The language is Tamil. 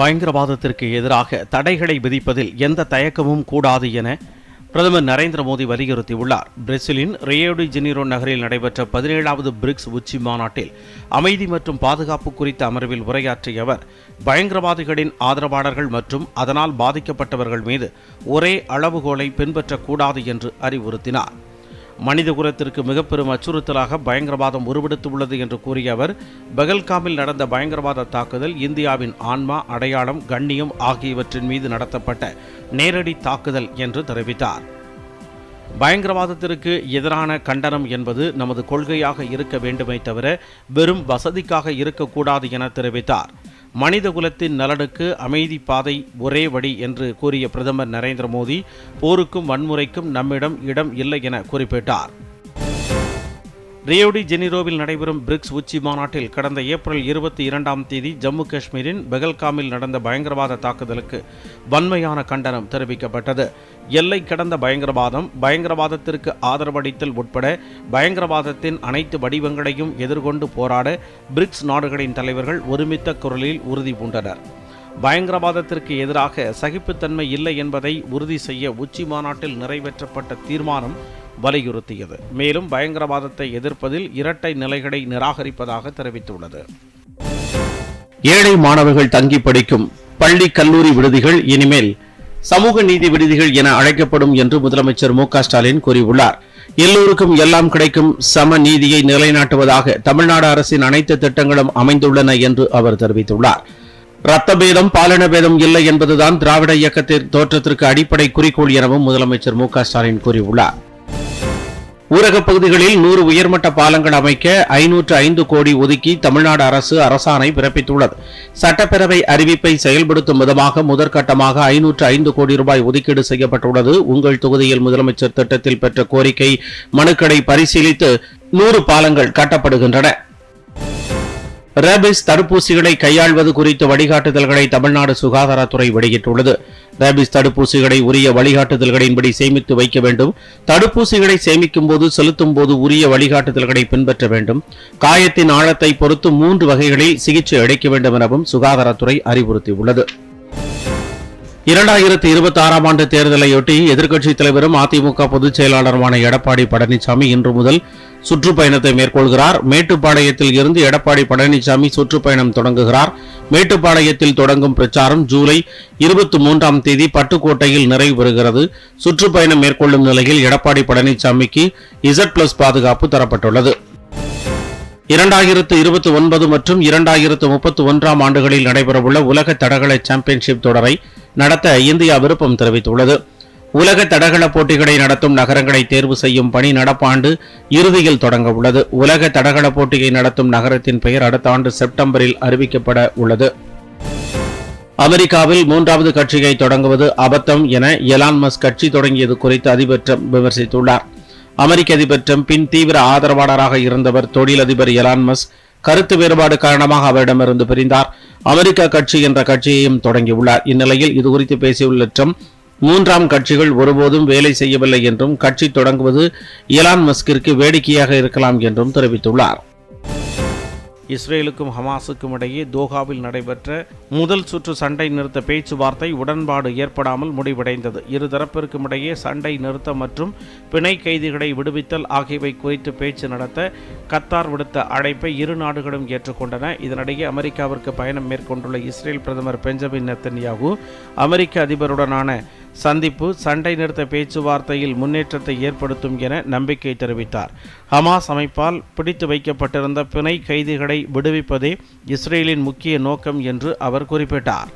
பயங்கரவாதத்திற்கு எதிராக தடைகளை விதிப்பதில் எந்த தயக்கமும் கூடாது என பிரதமர் நரேந்திர மோடி வலியுறுத்தியுள்ளார். பிரேசிலின் ரியோடி ஜெனிரோ நகரில் நடைபெற்ற பதினேழாவது பிரிக்ஸ் உச்சி மாநாட்டில் அமைதி மற்றும் பாதுகாப்பு குறித்த அமர்வில் உரையாற்றிய அவர் பயங்கரவாதிகளின் ஆதரவாளர்கள் மற்றும் அதனால் பாதிக்கப்பட்டவர்கள் மீது ஒரே அளவுகோலை பின்பற்றக்கூடாது என்று அறிவுறுத்தினார். மனித குலத்திற்கு மிகப்பெரும் அச்சுறுத்தலாக பயங்கரவாதம் உருவெடுத்துள்ளது என்று கூறிய அவர் பகல்காமில் நடந்த பயங்கரவாத தாக்குதல் இந்தியாவின் ஆன்மா அடையாளம் கண்ணியம் ஆகியவற்றின் மீது நடத்தப்பட்ட நேரடி தாக்குதல் என்று தெரிவித்தார். பயங்கரவாதத்திற்கு எதிரான கண்டனம் என்பது நமது கொள்கையாக இருக்க வேண்டுமே தவிர வெறும் வசதிக்காக இருக்கக்கூடாது என தெரிவித்தார். மனித குலத்தின் நலனுக்கு அமைதி பாதை ஒரே வழி என்று கூறிய பிரதமர் நரேந்திர மோடி போருக்கும் வன்முறைக்கும் நம்மிடம் இடம் இல்லை என குறிப்பிட்டார். ரியோடி ஜெனிரோவில் நடைபெறும் பிரிக்ஸ் உச்சி மாநாட்டில் கடந்த ஏப்ரல் இருபத்தி இரண்டாம் தேதி ஜம்மு காஷ்மீரின் பெகல்காமில் நடந்த பயங்கரவாத தாக்குதலுக்கு வன்மையான கண்டனம் தெரிவிக்கப்பட்டது. எல்லை கடந்த பயங்கரவாதம் பயங்கரவாதத்திற்கு ஆதரவளித்தல் உட்பட பயங்கரவாதத்தின் அனைத்து வடிவங்களையும் எதிர்கொண்டு போராட பிரிக்ஸ் நாடுகளின் தலைவர்கள் ஒருமித்த குரலில் உறுதி பூண்டனர். பயங்கரவாதத்திற்கு எதிராக சகிப்புத்தன்மை இல்லை என்பதை உறுதி செய்ய உச்சி மாநாட்டில் நிறைவேற்றப்பட்ட தீர்மானம் வலியுறுத்தியது. மேலும் பயங்கரவாதத்தை எதிர்ப்பதில் இரட்டை நிலைகளை நிராகரிப்பதாக தெரிவித்துள்ளது. ஏழை மாணவர்கள் தங்கி படிக்கும் பள்ளி கல்லூரி விடுதிகள் இனிமேல் சமூக நீதி விடுதிகள் என அழைக்கப்படும் என்று முதலமைச்சர் மு ஸ்டாலின் கூறியுள்ளார். எல்லோருக்கும் எல்லாம் கிடைக்கும் சம நீதியை நிலைநாட்டுவதாக தமிழ்நாடு அரசின் அனைத்து திட்டங்களும் அமைந்துள்ளன என்று அவர் தெரிவித்துள்ளார். ரத்த பேதம் பாலின பேதம் இல்லை என்பதுதான் திராவிட இயக்கத்தின் தோற்றத்திற்கு அடிப்படை குறிக்கோள் எனவும் முதலமைச்சர் மு ஸ்டாலின் கூறியுள்ளார். ஊரகப் பகுதிகளில் நூறு உயர்மட்ட பாலங்கள் அமைக்க ஐநூற்று ஐந்து கோடி ஒதுக்கி தமிழ்நாடு அரசு அரசாணை பிறப்பித்துள்ளது. சட்டப்பேரவை அறிவிப்பை செயல்படுத்தும் விதமாக முதற்கட்டமாக ஐநூற்று ஐந்து கோடி ரூபாய் ஒதுக்கீடு செய்யப்பட்டுள்ளது. உங்கள் தொகுதியில் முதலமைச்சர் திட்டத்தில் பெற்ற கோரிக்கை மனுக்களை பரிசீலித்து நூறு பாலங்கள் கட்டப்படுகின்றன. ரேபிஸ் தடுப்பூசிகளை கையாள்வது குறித்த வழிகாட்டுதல்களை தமிழ்நாடு சுகாதாரத்துறை வெளியிட்டுள்ளது. ரேபிஸ் தடுப்பூசிகளை உரிய வழிகாட்டுதல்களின்படி சேமித்து வைக்க வேண்டும். தடுப்பூசிகளை சேமிக்கும் போது செலுத்தும் போது உரிய வழிகாட்டுதல்களை பின்பற்ற வேண்டும். காயத்தின் ஆழத்தை பொறுத்து மூன்று வகைகளில் சிகிச்சை அளிக்க வேண்டும் எனவும் சுகாதாரத்துறை அறிவுறுத்தியுள்ளது. இரண்டாயிரத்தி இருபத்தி ஆறாம் ஆண்டு தேர்தலையொட்டி எதிர்க்கட்சித் தலைவரும் அதிமுக பொதுச் செயலாளருமான எடப்பாடி பழனிசாமி இன்று முதல் சுற்றுப்பயணத்தை மேற்கொள்கிறார். மேட்டுப்பாளையத்தில் இருந்து எடப்பாடி பழனிசாமி சுற்றுப்பயணம் தொடங்குகிறார். மேட்டுப்பாளையத்தில் தொடங்கும் பிரச்சாரம் ஜூலை இருபத்தி மூன்றாம் தேதி பட்டுக்கோட்டையில் நிறைவு பெறுகிறது. சுற்றுப்பயணம் மேற்கொள்ளும் நிலையில் எடப்பாடி பழனிசாமிக்கு இசட் பிளஸ் பாதுகாப்பு தரப்பட்டுள்ளது. இரண்டாயிரத்து இருபத்தி ஒன்பது மற்றும் இரண்டாயிரத்து முப்பத்தி ஒன்றாம் ஆண்டுகளில் நடைபெறவுள்ள உலக தடகள சாம்பியன்ஷிப் தொடரை நடத்த இந்தியா விருப்பம் தெரிவித்துள்ளது. உலக தடகள போட்டிகளை நடத்தும் நகரங்களை தேர்வு செய்யும் பணி நடப்பாண்டு இறுதியில் தொடங்க உள்ளது. உலக தடகள போட்டியை நடத்தும் நகரத்தின் பெயர் அடுத்த ஆண்டு செப்டம்பரில் அறிவிக்கப்பட உள்ளது. அமெரிக்காவில் மூன்றாவது கட்சியை தொடங்குவது அபத்தம் என எலான் மஸ்க் கட்சி தொடங்கியது குறித்து அதிபர் ட்ரம்ப் விமர்சித்துள்ளார். அமெரிக்க அதிபர் ட்ரம்பின் தீவிர ஆதரவாளராக இருந்தவர் தொழிலதிபர் எலான் மஸ்க் கருத்து வேறுபாடு காரணமாக அவரிடமிருந்து பிரிந்தார். அமெரிக்க கட்சி என்ற கட்சியையும் தொடங்கியுள்ளார். இந்நிலையில் இதுகுறித்து பேசியுள்ள ட்ரம்ப் மூன்றாம் கட்சிகள் ஒருபோதும் வேலை செய்யவில்லை என்றும் கட்சி தொடங்குவது இலான் மஸ்கிற்கு வேடிக்கையாக இருக்கலாம் என்றும் தெரிவித்துள்ளார். இஸ்ரேலுக்கும் ஹமாஸுக்கும் இடையே தோஹாவில் நடைபெற்ற முதல் சுற்று சண்டை நிறுத்த பேச்சுவார்த்தை உடன்பாடு ஏற்படாமல் முடிவடைந்தது. இருதரப்பிற்கும் இடையே சண்டை நிறுத்தம் மற்றும் பிணை கைதிகளை விடுவித்தல் ஆகியவை குறித்து பேச்சு நடத்த கத்தார் விடுத்த அழைப்பை இரு நாடுகளும் ஏற்றுக்கொண்டன. இதனிடையே அமெரிக்காவிற்கு பயணம் மேற்கொண்டுள்ள இஸ்ரேல் பிரதமர் பெஞ்சமின் நெத்தன்யாகு அமெரிக்க அதிபருடனான சந்திப்பு சண்டை நிறுத்த பேச்சுவார்த்தையில் முன்னேற்றத்தை ஏற்படுத்தும் என நம்பிக்கை தெரிவித்தார். ஹமாஸ் அமைப்பால் பிடித்து வைக்கப்பட்டிருந்த பிணை கைதிகளை விடுவிப்பதே இஸ்ரேலின் முக்கிய நோக்கம் என்று அவர் குறிப்பிட்டார்.